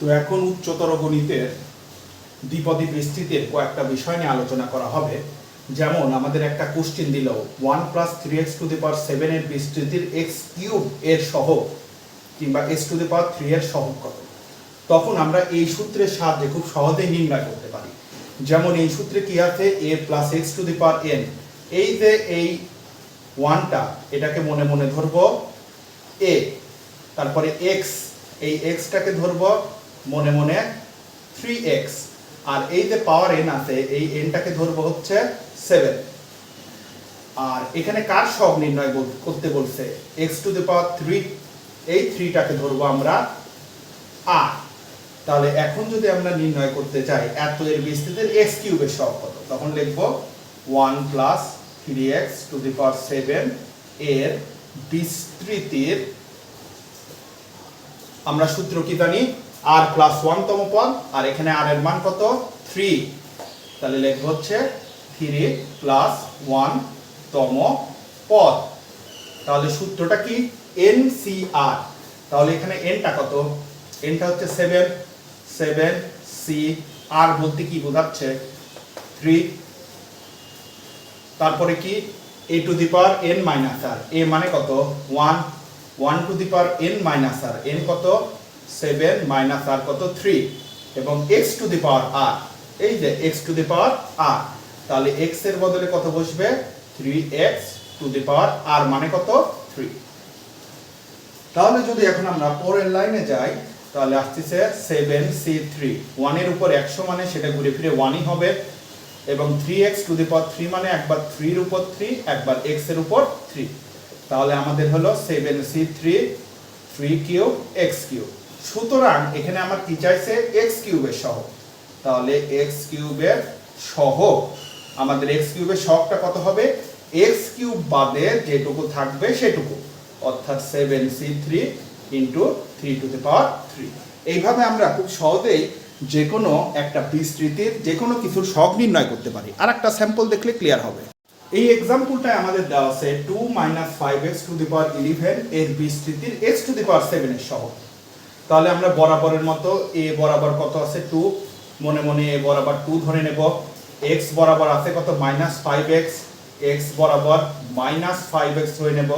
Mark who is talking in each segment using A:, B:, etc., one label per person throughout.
A: তো এখন উচ্চতর গণিতের দ্বিপদী বিস্তৃতির কয়েকটা বিষয় নিয়ে আলোচনা করা হবে। যেমন আমাদের একটা কোশ্চেন দিল one plus three x to the power seven এর বিস্তৃতির এক্স কিউব এর সহগ কিংবা x to the power three এর সহগ কত? তখন আমরা এই সূত্রের সাহায্যে খুব সহজেই নির্ণয় করতে পারি। যেমন এই সূত্রে কি আছে? A plus x to the power n এই যে এই ওয়ানটা এটাকে মনে মনে ধরবো। এ তারপরে এক্স এই এক্সটাকে ধরবো। মনে মনে থ্রি এক্স আর এই যে পাওয়ার এন আছে, এই এনটাকে ধরবো হচ্ছে সেভেন আর এখানে কার সব নির্ণয় করতে বলছে? X to the power three এই থ্রিটাকে ধরবো আমরা আর তাহলে এখন যদি আমরা নির্ণয় করতে চাই, এত এর বিস্তৃতির এক্স কিউবের সব কত? তখন লিখব one plus three x to the power seven এর বিস্তৃতির আমরা সূত্র কি জানি? আর প্লাস ওয়ান তম পদ, আর এখানে আর এর মান কত? থ্রি তাহলে লিখব হচ্ছে থ্রি প্লাস ওয়ান তম পদ। তাহলে সূত্রটা কি? এন সি আর তাহলে এখানে এনটা কত? এনটা হচ্ছে সেভেন সেভেন সি আর বলতে কি বোঝাচ্ছে? থ্রি তারপরে কি? A to the power n minus r a মানে কত? One one to the power n minus r n কত? সেভেন মাইনাস আর কত? থ্রি। এবং এক্স টু দি পাওয়ার আর এই যে এক্স টু দি পাওয়ার আর তাহলে এক্সের বদলে কত বসবে? Three x to the power r মানে কত? থ্রি। তাহলে যদি এখন আমরা পরের লাইনে যাই, তাহলে আসতেছে সেভেন সি থ্রি। ওয়ানের উপর একশো মানে সেটা ঘুরে ফিরে ওয়ানই হবে। এবং three x to the power three মানে একবার থ্রির উপর থ্রি, একবার এক্সের উপর থ্রি। তাহলে আমাদের হলো seven C three three cube, x cube. সুতরাং এখানে আমার কি চাইছে? এক্স কিউবের সহ তাহলে এক্স কিউবের সহ আমাদের এক্স কিউবের সহগটা কত হবে? এক্স কিউব বাদে যেটুকু থাকবে সেটুকু। অর্থাৎ seven C three into three to the power three এইভাবে আমরা খুব সহজেই যে কোনো একটা বিস্তৃতির যে কোনো কিছুর শখ নির্ণয় করতে পারি। আর একটা স্যাম্পল দেখলে ক্লিয়ার হবে। এই এক্সাম্পলটায় আমাদের দেওয়া আছে two minus five x to the power eleven এর বিস্তৃতির এক্স টু দি পাওয়ার সেভেনের সহগ। তাহলে আমরা বরাবরের মতো এ বরাবর কত আছে টু মনে মনে এ বরাবর টু ধরে নেব। এক্স বরাবর আছে কত? মাইনাস ফাইভ এক্স এক্স বরাবর মাইনাস ফাইভ এক্স ধরে নেব।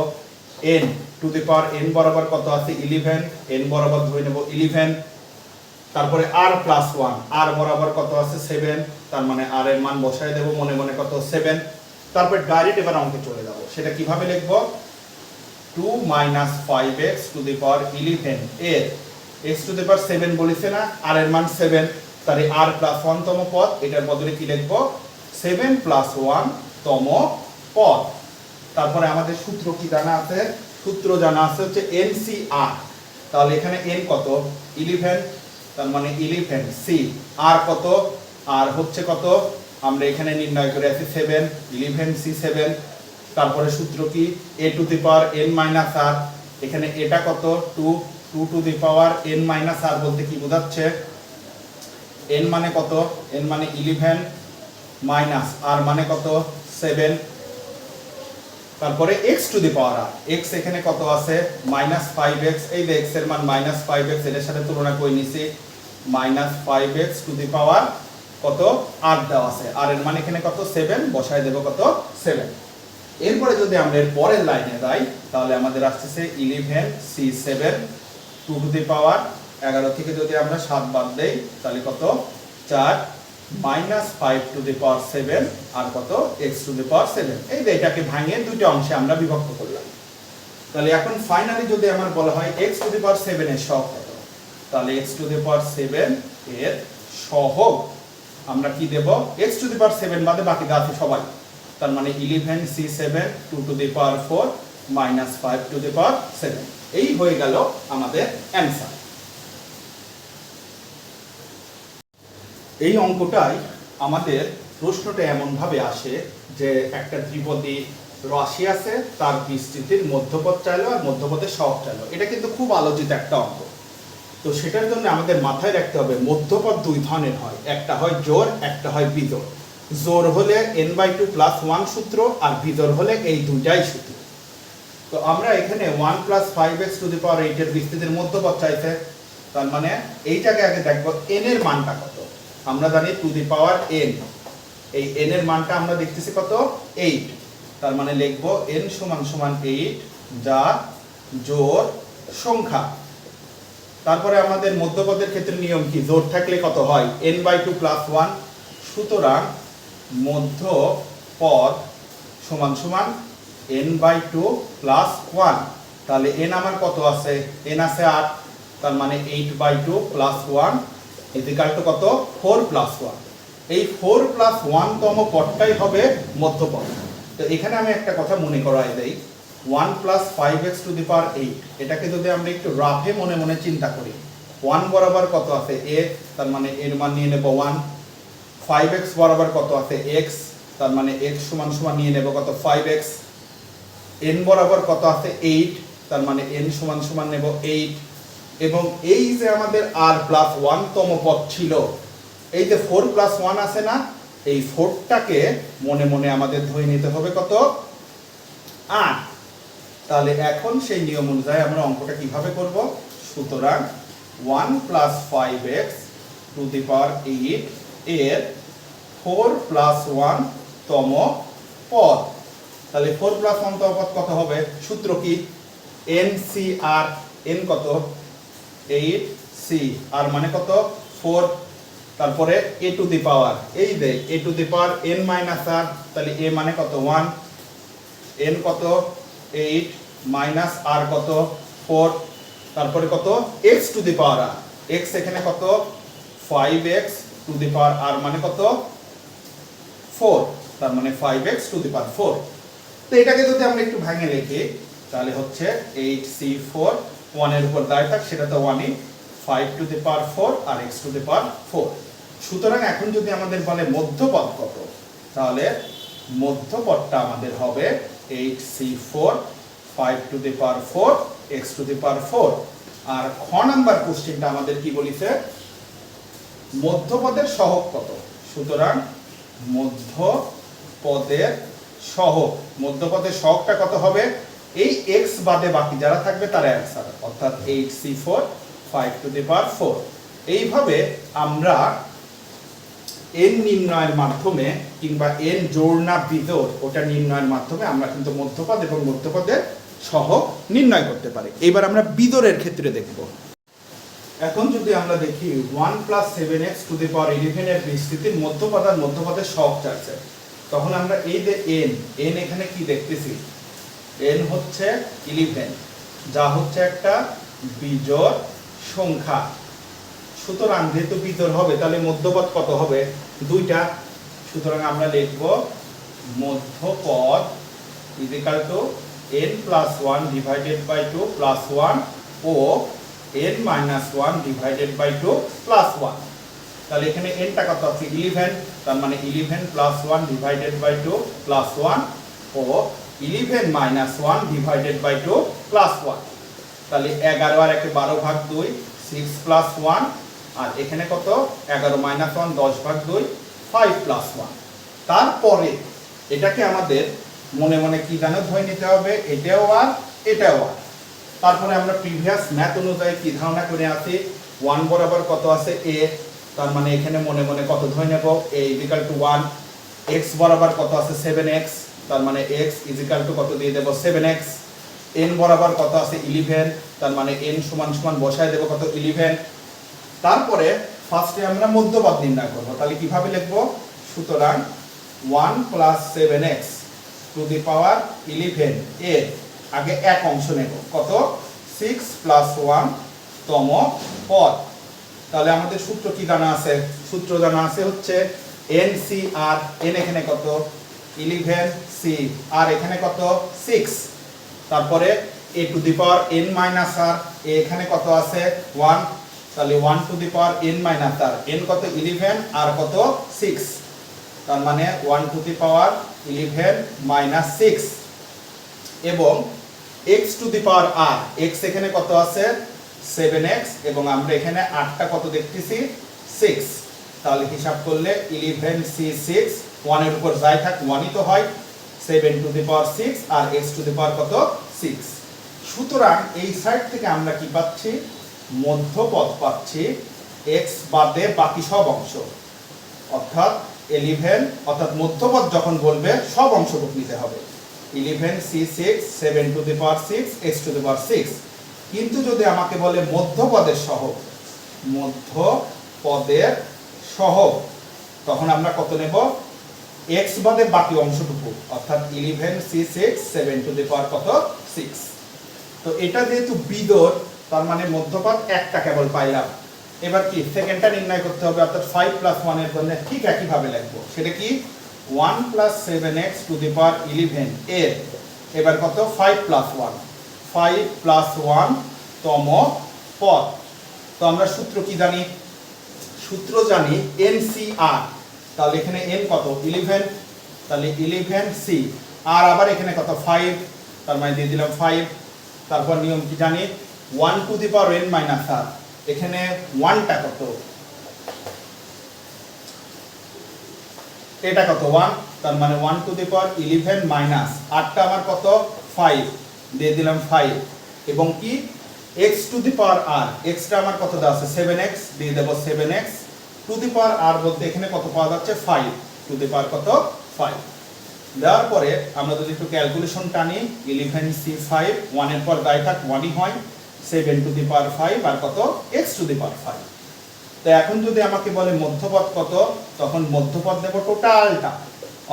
A: N to the power n বরাবর কত আছে? ইলেভেন এন বরাবর ধরে নেব ইলেভেন তারপরে আর প্লাস ওয়ান আর বরাবর কত আছে? সেভেন তার মানে আর এর মান বসায় দেব, মনে মনে কত? সেভেন তারপর ডাইরেক্ট এবার অঙ্কে চলে যাব। সেটা কীভাবে লিখব? Two minus five x to the power eleven এর x to the power seven বলেছে না আর এর মান সেভেন তাহলে আর প্লাস ওয়ান তম পদ, এটার বদলে কি লিখব? সেভেন প্লাস ওয়ান তম পদ। তারপরে আমাদের সূত্র কি জানা আছে? সূত্র জানা আছে হচ্ছে এন সি আর তাহলে এখানে এন কত? ইলেভেন তার মানে ইলেভেন সি আর কত? আর হচ্ছে কত? আমরা এখানে নির্ণয় করে আছি সেভেন ইলেভেন সি সেভেন তারপরে সূত্র কি? A to the power n minus r এখানে এটা কত? Two two to the power n minus r বলতে কি বোঝাচ্ছে? এন মানে কত? এন মানে ইলেভেন মাইনাস আর মানে কত? সেভেন তারপরে x to the power r x এখানে কত আছে? মাইনাস ফাইভ এক্স এই যে এক্সের মান মাইনাস ফাইভ এক্সের সাথে তুলনা করে নিছি। Minus five x to the power কত? আর দেওয়া আছে। আর এর মানে এখানে কত? সেভেন বসায় দেবো কত? সেভেন এরপরে যদি আমরা এর পরের লাইনে যাই, তাহলে আমাদের আসতেছে eleven C seven two to the power এগারো থেকে যদি আমরা সাত বাদ দেই, তাহলে কত? চার minus five to the power seven আর কত? X to the power seven. এই এটাকে ভাঙিয়ে দুটো অংশে আমরা বিভক্ত করলাম। তাহলে এখন ফাইনালি যদি আমার বলা হয় x to the power seven এর সহগ কত? তাহলে x to the power seven এর সহগ আমরা কি দেব? X to the power seven বাদে বাকি আছে সবাই। তার মানে eleven C seven two to the power four minus five to the power seven এই হয়ে গেল আমাদের অ্যান্সার এই অঙ্কটাই আমাদের প্রশ্নটা এমনভাবে আসে যে একটা ত্রিপদী রাশি আছে, তার বিস্তৃতির মধ্যপদ চাইলো আর মধ্যপদের সহগ চাইলো। এটা কিন্তু খুব আলোচিত একটা অঙ্ক। তো সেটার জন্য আমাদের মাথায় রাখতে হবে মধ্যপদ দুই ধরনের হয়। একটা হয় জোর একটা হয় বিজোড়। জোর হলে n by two plus one সূত্র আর বিজোড় হলে এই দুইটাই সূত্র। তো আমরা এখানে one plus five x to the power এইটের বিস্তৃতির মধ্যপদ চাইছে। তার মানে এইটাকে আগে দেখব এন এর মানটা কত? আমরা জানি টু দি পাওয়ার এন এই এন এর মানটা আমরা দেখতেছি কত? এইট তার মানে লিখব এন সমান সমান এইট যা জোর সংখ্যা। তারপরে আমাদের মধ্যপদের ক্ষেত্রে নিয়ম কি? জোর থাকলে কত হয়? N by two plus one সুতরাং মধ্য পদ সমান সমান n by two plus one তাহলে এন আমার কত আছে? এন আছে আট। তার মানে eight by two plus one equal to কত? ফোর প্লাস ওয়ান এই ফোর প্লাস ওয়ান তম পদটাই হবে মধ্যপদ। তো এখানে আমি একটা কথা মনে করাই দেই। One plus five x to the power eight এটাকে যদি আমরা একটু রাফে মনে মনে চিন্তা করি। ওয়ান বরাবর কত আছে? এ তার মানে এর মান নিয়ে নেব ওয়ান ফাইভ এক্স বরাবর কত আছে? এক্স তার মানে এক্স সমান সমান নিয়ে নেব কত? ফাইভ এক্স এন বরাবর কত আছে এইট তার মানে এন সমান সমান নেব এইট এবং এই যে আমাদের আর প্লাস ওয়ান তম পদ ছিল, এই যে ফোর প্লাস ওয়ান আছে না, এই ফোরটাকে মনে মনে আমাদের ধরে নিতে হবে কত? আট। তাহলে এখন সেই নিয়ম অনুযায়ী আমরা অঙ্কটা কীভাবে করব? সুতরাং one plus five x to the power eight এর ফোর প্লাস ওয়ান তম পদ। তাহলে ফোর প্লাস ওয়ান তম পদ কত হবে? সূত্র কি? এন সি আর এন কত? এইট সি আর মানে কত? ফোর তারপরে এ টু দি পাওয়ার এই দে a to the power n minus r তাহলে এ মানে কত? ওয়ান এন কত? এইট মাইনাস আর কত? ফোর তারপরে কত? X to the power r x এখানে কত? Five x to the power r মানে কত? ফোর তার মানে five x to the power four তো এটাকে যদি আমরা একটু ভাঙে লিখি, তাহলে হচ্ছে এইট সি ফোর ওয়ানের উপর দায় থাক, সেটা তো ওয়ানই five to the power four R x to the power four সুতরাং এখন যদি আমাদের বলে মধ্যপদ কত, তাহলে মধ্যপদটা আমাদের হবে eight C four five to the power four x to the power four আর খ নাম্বার কোশ্চেনটা আমাদের কি বলিছে? মধ্যপদের সহগ কত? সুতরাং মধ্যপদের সহগ মধ্যপদের সহগটা কত হবে? এই এক্স বাদে বাকি যারা থাকবে তার অ্যান্সার অর্থাৎ eight C four five to the power four এইভাবে আমরা এন নির্ণয়ের মাধ্যমে কিংবা এন জোর না বিজোড়, ওটা নির্ণয়ের মাধ্যমে আমরা কিন্তু মধ্যপদ এবং মধ্যপদের সহ নির্ণয় করতে পারি। এবার আমরা বিদরের ক্ষেত্রে দেখব। এখন যদি আমরা দেখি one plus seven x to the power ইলেভেনের বিস্তৃতির মধ্যপদ আর মধ্যপদের সহগ চাইছে তখন আমরা এই যে এন এন এখানে কি দেখতেছি? এন হচ্ছে ইলিভেন যা হচ্ছে একটা বিজোড় সংখ্যা। সুতরাং যেহেতু বিতর হবে, তাহলে মধ্যপদ কত হবে? দুইটা। সুতরাং আমরা লিখব মধ্যপদ equal to n plus one divided by two plus one O n minus one divided by two plus one তাহলে এখানে এনটা কত আছে? ইলেভেন তার মানে eleven plus one divided by two plus one O eleven minus one divided by two plus one তাহলে এগারো আর একে বারো ভাগ দুই সিক্স প্লাস ওয়ান আর এখানে কত? এগারো মাইনাস ওয়ান দশ ভাগ দুই ফাইভ প্লাস ওয়ান তারপরে এটাকে আমাদের মনে মনে কি জানো ধরে নিতে হবে? এটাও আর এটাও আর। তারপরে আমরা প্রিভিয়াস ম্যাথ অনুযায়ী কি ধারণা করে আছি ওয়ান বরাবর কত আছে? এ তার মানে এখানে মনে মনে কত ধরে নেব? A equal to one x বরাবর কত আছে? সেভেন এক্স তার মানে এক্স ইজিক্যাল টু কত দিয়ে দেবো? সেভেন এক্স এন বরাবর কত আছে? ইলেভেন তার মানে এন সমান সমান বসায় দেবো কত? ইলেভেন তারপরে ফার্স্টে আমরা মধ্যপদ নির্ণয় করব। তাহলে কীভাবে লিখব? সুতরাং one plus seven x to the power eleven এর আগে এক অংশ নেব। কত? সিক্স প্লাস ওয়ান তম পদ। তাহলে আমাদের সূত্র কি জানা আছে? সূত্র জানা আছে হচ্ছে এন সি আর এন এখানে কত? ইলেভেন সি আর এখানে কত? সিক্স তারপরে a to the power n minus r এখানে কত আছে? ওয়ান তাহলে one to the power n minus r n কত ইলেভেন আর কত সিক্স তার মানে one to the power eleven minus six এবং x to the power r x এখানে কত আছে? সেভেন এক্স এবং আমরা এখানে আটটা কত দেখতেছি? সিক্স তাহলে হিসাব করলে ইলেভেন সি সিক্স ওয়ানের উপর যাই থাক ওয়ানই তো হয়। Seven to the power six R x to the power কত? সিক্স সুতরাং এই সাইড থেকে আমরা কি পাচ্ছি? মধ্যপদ পাচ্ছি এক্স বাদে বাকি সব অংশ। অর্থাৎ ইলেভেন অর্থাৎ মধ্যপথ যখন বলবে, সব অংশটুকু নিতে হবে। Eleven C six seven to the power six x to the power six কিন্তু যদি আমাকে বলে মধ্যপদের সহগ মধ্যপদের সহগ তখন আমরা কত নেব? এক্স বাদে বাকি অংশটুকু, অর্থাৎ eleven C six seven to the power কত? সিক্স তো এটা যেহেতু বিদর, তার মানে মধ্যপদ একটা কেবল পাইলাম। এবার কি, সেকেন্ডটা নির্ণয় করতে হবে, অর্থাৎ ফাইভ প্লাস ওয়ানের জন্য ঠিক একইভাবে লিখব। সেটা কি? One plus seven x to the power eleven এর। এবার কত? Five plus one five plus one তম পদ। তো আমরা সূত্র কি জানি? সূত্র জানি এন সি আর তাহলে এখানে এন কত? ইলেভেন তাহলে ইলেভেন সি আর আবার এখানে কত? ফাইভ তার মানে দিয়ে দিলাম ফাইভ তারপর নিয়ম কি জানি? One to the power n minus r এখানে ওয়ানটা কত? এটা কত? ওয়ান তার মানে one to the power eleven minus আটটা আমার কত? ফাইভ দিয়ে দিলাম ফাইভ এবং কি? X to the power r extra আমার কত দেওয়া আছে? সেভেন এক্স দিয়ে দেবো seven x to the power r বলতে এখানে কত পাওয়া যাচ্ছে? ফাইভ টু দি পাওয়ার কত? ফাইভ দেওয়ার পরে আমরা যদি একটু ক্যালকুলেশন টানি ইলেভেন সি ফাইভ ওয়ানের পর দায় থাক ওয়ানই হয় seven to the power five আর কত? X to the power five তো এখন যদি আমাকে বলে মধ্যপদ কত, তখন মধ্যপদ দেব টোটালটা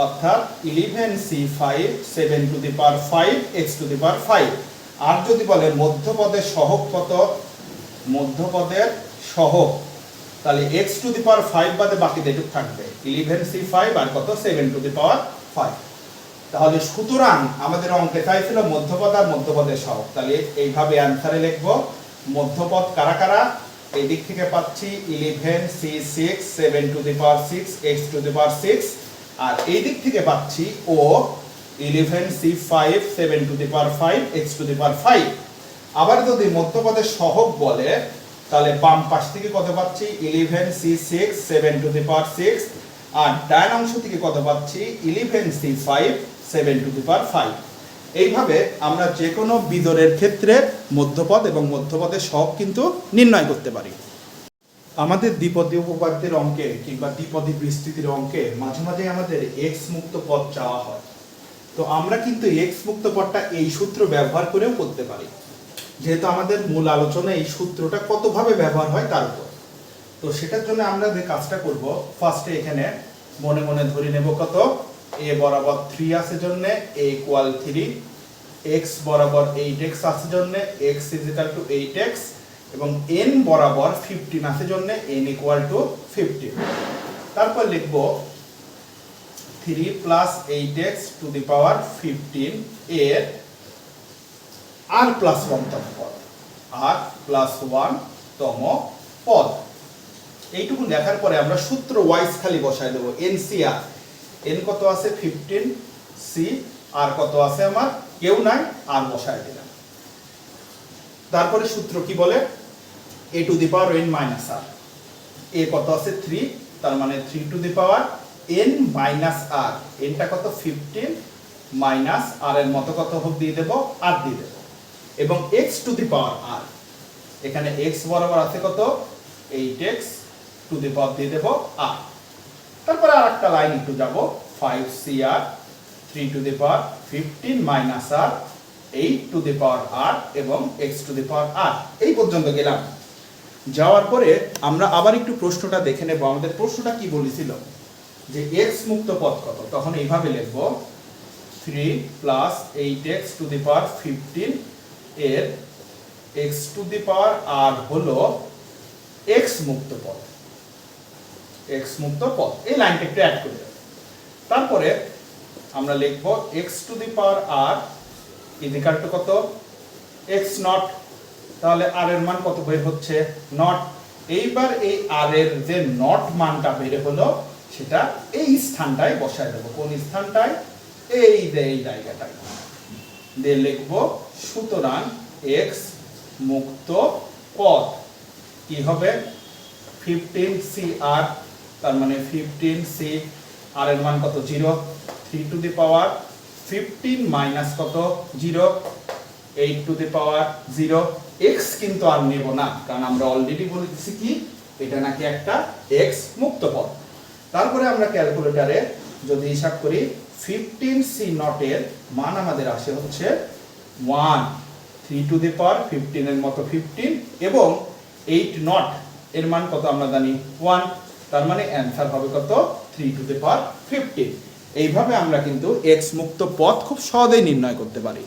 A: অর্থাৎ eleven C five seven to the power five x to the power five আর যদি বলে মধ্যপদের সহগ কত? মধ্যপদের সহগ। তাহলে x to the power five বাদে বাকি যেটুকু থাকবে। ইলেভেন সি ফাইভ আর কত? Seven to the power five তাহলে সুতরাং আমাদের অঙ্কে চাইছিল মধ্যপদ আর মধ্যপদের সহগ। তাহলে এইভাবে অ্যান্সারে লিখব। মধ্যপদ কারা কারা? এই দিক থেকে পাচ্ছি eleven C six seven to the power six x to the power six আর এই দিক থেকে পাচ্ছি ও eleven C five seven to the power five x to the power five আবার যদি মধ্যপদের সহগ বলে, তাহলে বাম পাশ থেকে কত পাচ্ছি? Eleven C six seven to the power six আর ডান অংশ থেকে কত পাচ্ছি? Eleven C five seven to the power five এইভাবে আমরা যে কোনো বিদরের ক্ষেত্রে মধ্যপদ এবং মধ্যপদের সব কিন্তু নির্ণয় করতে পারি। আমাদের দ্বিপদী উপপাদ্যের অঙ্কে কিংবা দ্বিপদী বিস্তৃতির অঙ্কে মাঝে মাঝে আমাদের এক্স মুক্ত পদ চাওয়া হয়। তো আমরা কিন্তু এক্স মুক্ত পদটা এই সূত্র ব্যবহার করেও করতে পারি। যেহেতু আমাদের মূল আলোচনা এই সূত্রটা কতভাবে ব্যবহার হয় তার উপর। তো সেটার জন্য আমরা যে কাজটা করব ফার্স্টে এখানে মনে মনে ধরে নেব কত? এ বরাবর থ্রি আছে জন্য এ ইকুয়াল থ্রি এক্স বরাবর এইট এক্স আছে জন্য x equal to eight x এবং এন বরাবর ফিফটিন আছে জন্য এন ইকুয়াল টু ফিফটিন তারপর লিখব three plus eight x to the power fifteen এর আর প্লাস ওয়ান তম পদ। আর প্লাস ওয়ান তম পদ। এইটুকু লেখার পরে আমরা সূত্র ওয়াইজ খালি বসায় দেবো। এন সি আর এন কত আছে? ফিফটিন সি আর কত আছে আমার? কেউ নাই আর বসায় দিলাম। তারপরে সূত্র কি বলে? A to the power n minus r a কত আছে? থ্রি তার মানে three to the power n minus r এনটা কত? ফিফটিন মাইনাস আর এর মতো কত হোক দিয়ে দেবো আর দিয়ে দেবো। এবং এক্স টু দি পাওয়ার আর এখানে এক্স বরাবর আছে কত? Eight x to the power দিয়ে দেবো আর তারপরে আর একটা লাইন একটু যাব five C r three to the power fifteen minus r eight to the power r এবং এক্স টু দি পাওয়ার আর এই পর্যন্ত গেলাম। যাওয়ার পরে আমরা আবার একটু প্রশ্নটা দেখে নেব। আমাদের প্রশ্নটা কি বলেছিল? যে এক্স মুক্ত পথ কত? তখন এইভাবে লিখব three plus eight x to the power fifteen এর x to the power r হলো এক্স মুক্ত পথ। এক্স মুক্ত পথ। এই লাইনটা একটু অ্যাড করে দেব। তারপরে আমরা লিখব x to the power r equal to কত? এক্স নট তাহলে আর এর মান কত বের হচ্ছে? নট এইবার এই আর এর যে নট মানটা বের হলো, সেটা এই স্থানটায় বসায় দেবো। কোন স্থানটায়? এই যে এই জায়গাটায়। দিয়ে লিখব, সুতরাং এক্স মুক্ত পথ। কি হবে? ফিফটিন সি আর তার মানে ফিফটিন সি আর এর মান কত? Zero three to the power fifteen minus কত? Zero eight to the power zero x কিন্তু আর নেব না, কারণ আমরা অলরেডি বলে কি? এটা নাকি একটা এক্স মুক্ত পদ তারপরে আমরা ক্যালকুলেটারে যদি হিসাব করি ফিফটিন সি নটের মান আমাদের আসে হচ্ছে one three to the power ফিফটিনের মতো ফিফটিন এবং এইট নট এর মান কত আমরা জানি? ওয়ান তার মানে অ্যান্সার হবে কত? Three to the power fifteen এইভাবে আমরা কিন্তু এক্স মুক্ত পথ খুব সহজেই নির্ণয় করতে পারি।